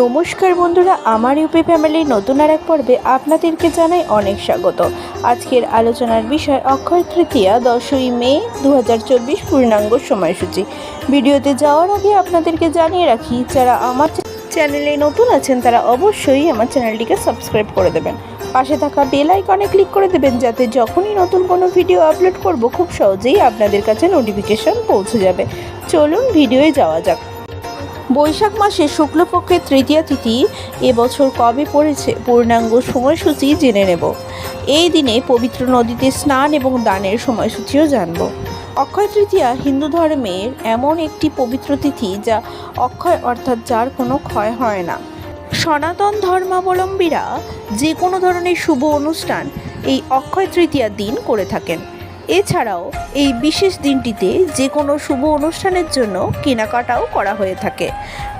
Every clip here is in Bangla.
নমস্কার বন্ধুরা, আমার ইউপি ফ্যামিলির নতুন আর এক পর্বে আপনাদেরকে জানাই অনেক স্বাগত। আজকের আলোচনার বিষয়, অক্ষয় তৃতীয়া, দশই মে দু হাজার চব্বিশ পূর্ণাঙ্গ সময়সূচি। ভিডিওতে যাওয়ার আগে আপনাদেরকে জানিয়ে রাখি, যারা আমার চ্যানেলে নতুন আছেন, তারা অবশ্যই আমার চ্যানেলটিকে সাবস্ক্রাইব করে দেবেন। পাশে থাকা বেল আইকনে ক্লিক করে দেবেন, যাতে যখনই নতুন কোনো ভিডিও আপলোড করব, খুব সহজেই আপনাদের কাছে নোটিফিকেশন পৌঁছে যাবে। চলুন, ভিডিওয়ে যাওয়া যাক। বৈশাখ মাসে শুক্লপক্ষের তৃতীয়া তিথি এবছর কবে পড়েছে পূর্ণাঙ্গ সময়সূচি জেনে নেব। এই দিনে পবিত্র নদীতে স্নান এবং দানের সময়সূচিও জানব। অক্ষয় তৃতীয়া হিন্দু ধর্মের এমন একটি পবিত্র তিথি যা অক্ষয় অর্থাৎ যার কোনো ক্ষয় হয় না। সনাতন ধর্মাবলম্বীরা যে কোনো ধরনের শুভ অনুষ্ঠান এই অক্ষয় তৃতীয়ার দিন করে থাকেন। এছাড়াও এই বিশেষ দিনটিতে যে কোনো শুভ অনুষ্ঠানের জন্য কেনাকাটাও করা হয়ে থাকে,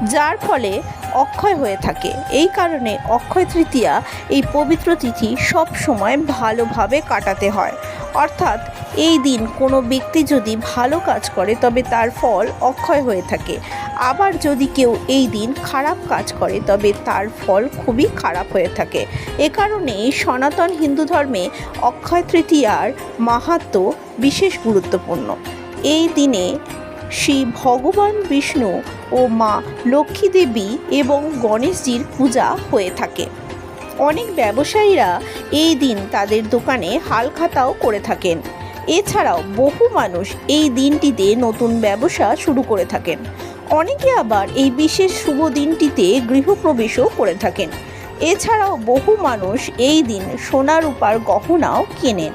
যার ফলে অক্ষয় হয়ে থাকে। এই কারণে অক্ষয় তৃতীয়া, এই পবিত্র তিথি সব সময় ভালোভাবে কাটাতে হয়। অর্থাৎ এই দিন কোনো ব্যক্তি যদি ভালো কাজ করে, তবে তার ফল অক্ষয় হয়ে থাকে। আবার যদি কেউ এই দিন খারাপ কাজ করে, তবে তার ফল খুবই খারাপ হয়ে থাকে। এ কারণে সনাতন হিন্দু ধর্মে অক্ষয় তৃতীয়ার মাহাত্ম বিশেষ গুরুত্বপূর্ণ। এই দিনে শ্রী ভগবান বিষ্ণু ও মা লক্ষ্মী দেবী এবং গণেশজির পূজা হয়ে থাকে। অনেক ব্যবসায়ীরা এই দিন তাদের দোকানে হালখাতাও করে থাকেন। এছাড়াও বহু মানুষ এই দিনটিতে নতুন ব্যবসা শুরু করে থাকেন। অনেকে আবার এই বিশেষ শুভ দিনটিতে গৃহপ্রবেশও করে থাকেন। এছাড়াও বহু মানুষ এই দিন সোনা রূপার গহনাও কেনেন।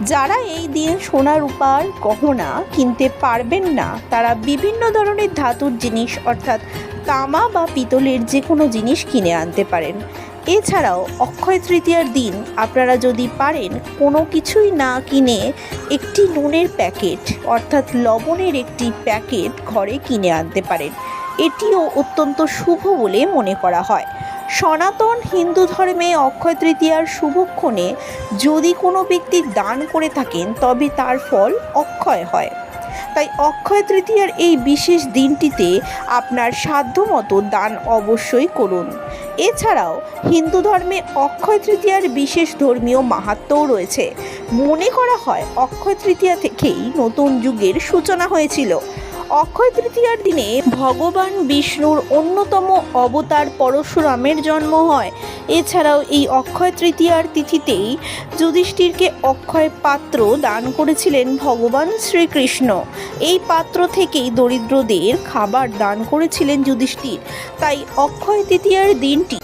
যারা এই দিন সোনা রূপার গহনা কিনতে পারবেন না, তারা বিভিন্ন ধরনের ধাতুর জিনিস অর্থাৎ তামা বা পিতলের যে কোনো জিনিস কিনে আনতে পারেন। এছাড়াও অক্ষয় তৃতীয়ার দিন আপনারা যদি পারেন কোনো কিছুই না কিনে একটি নুনের প্যাকেট, অর্থাৎ লবণের একটি প্যাকেট ঘরে কিনে আনতে পারেন। এটিও অত্যন্ত শুভ বলে মনে করা হয়। সনাতন হিন্দু ধর্মে অক্ষয় তৃতীয়ার শুভক্ষণে যদি কোনো ব্যক্তি দান করে থাকেন, তবে তার ফল অক্ষয় হয়। তাই অক্ষয় তৃতীয়ার এই বিশেষ দিনটিতে আপনার সাধ্যমতো দান অবশ্যই করুন। এছাড়াও হিন্দু ধর্মে অক্ষয় তৃতীয়ার বিশেষ ধর্মীয় মাহাত্ম্যও রয়েছে। মনে করা হয় অক্ষয় তৃতীয়া থেকেই নতুন যুগের সূচনা হয়েছিল। অক্ষয় তৃতীয়ার দিনে ভগবান বিষ্ণুর অন্যতম অবতার পরশুরামের জন্ম হয়। এছাড়াও এই অক্ষয় তৃতীয়ার তিথিতেই যুধিষ্ঠিরকে অক্ষয় পাত্র দান করেছিলেন ভগবান শ্রীকৃষ্ণ। এই পাত্র থেকেই দরিদ্রদের খাবার দান করেছিলেন যুধিষ্ঠির। তাই অক্ষয় তৃতীয়ার দিনটি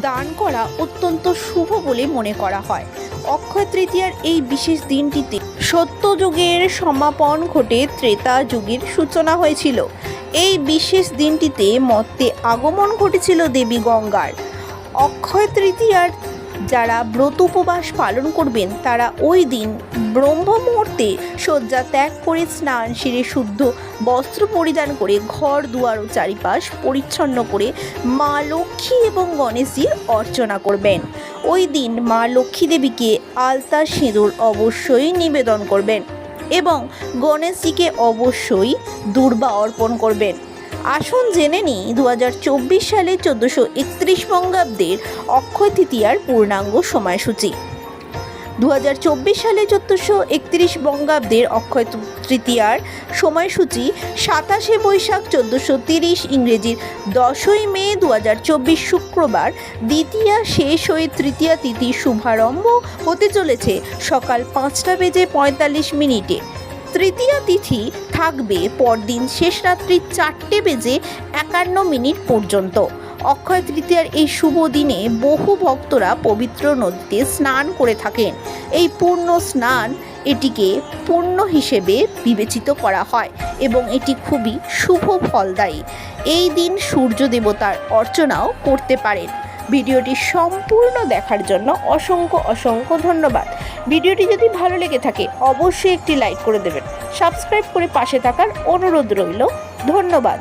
দান করা অত্যন্ত শুভ বলে মনে করা হয়। অক্ষয় তৃতীয়ার এই বিশেষ দিনটিতে সত্যযুগের সমাপন ঘটে ত্রেতা যুগের সূচনা হয়েছিল। এই বিশেষ দিনটিতে মর্তে আগমন ঘটেছিল দেবী গঙ্গার। অক্ষয় তৃতীয়ার যারা ব্রত উপবাস পালন করবেন, তারা ওই দিন ব্রহ্ম মুহূর্তে শয্যা ত্যাগ করে স্নান সেরে শুদ্ধ বস্ত্র পরিধান করে ঘর, দুয়ার ও চারিপাশ পরিচ্ছন্ন করে মা লক্ষ্মী এবং গণেশজির অর্চনা করবেন। ওই দিন মা লক্ষ্মী দেবীকে আলতা সিঁদুর অবশ্যই নিবেদন করবেন এবং গণেশজিকে অবশ্যই দুর্বা অর্পণ করবেন। আসুন জেনে নিই দু সালে চোদ্দোশো একত্রিশ বঙ্গাব্দের অক্ষয় তৃতীয়ার পূর্ণাঙ্গ সময়সূচি। দু হাজার চব্বিশ সালে চোদ্দোশো একত্রিশ বঙ্গাব্দের অক্ষয় তৃতীয়ার সময়সূচি সাতাশে বৈশাখ চোদ্দোশো তিরিশ ইংরেজির দশই মে দু হাজার চব্বিশ শুক্রবার, দ্বিতীয়া শেষ হয়ে তৃতীয়া তিথি শুভারম্ভ হতে চলেছে সকাল পাঁচটা বেজে পঁয়তাল্লিশ মিনিটে। তৃতীয়া তিথি থাকবে পরদিন শেষ রাত্রি চারটে বেজে একান্ন মিনিট পর্যন্ত। অক্ষয় তৃতীয়ার এই শুভ দিনে বহু ভক্তরা পবিত্র নদীতে স্নান করে থাকেন। এই পূর্ণ স্নান এটিকে পূর্ণ হিসেবে বিবেচিত করা হয় এবং এটি খুবই শুভ ফলদায়ী। এই দিন সূর্য দেবতার অর্চনাও করতে পারেন। ভিডিওটি সম্পূর্ণ দেখার জন্য অসংখ্য অসংখ্য ধন্যবাদ। ভিডিওটি যদি ভালো লেগে থাকে, অবশ্যই একটি লাইক করে দেবেন। সাবস্ক্রাইব করে পাশে থাকার অনুরোধ রইল। ধন্যবাদ।